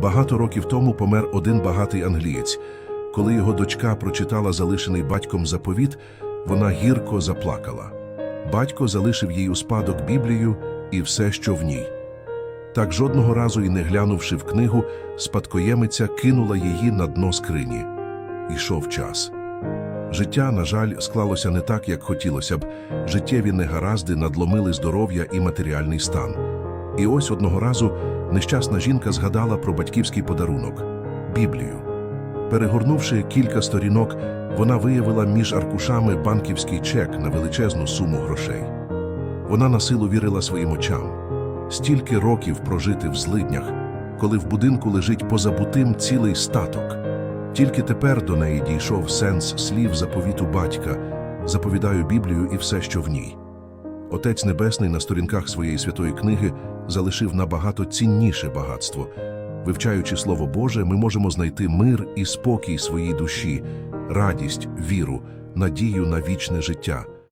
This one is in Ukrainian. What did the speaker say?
Багато років тому помер один багатий англієць. Коли його дочка прочитала залишений батьком заповіт, вона гірко заплакала. Батько залишив їй у спадок Біблію і все, що в ній. Так жодного разу і не глянувши в книгу, спадкоємиця кинула її на дно скрині. Ішов час. Життя, на жаль, склалося не так, як хотілося б. Життєві негаразди надломили здоров'я і матеріальний стан. І ось одного разу нещасна жінка згадала про батьківський подарунок Біблію. Перегорнувши кілька сторінок, вона виявила між аркушами банківський чек на величезну суму грошей. Вона на силу вірила своїм очам. Стільки років прожити в злиднях, коли в будинку лежить позабутим цілий статок. Тільки тепер до неї дійшов сенс слів заповіту батька заповідаю Біблію і все, що в ній. Отець Небесний на сторінках своєї святої книги залишив набагато цінніше багатство. Вивчаючи Слово Боже, ми можемо знайти мир і спокій своїй душі, радість, віру, надію на вічне життя.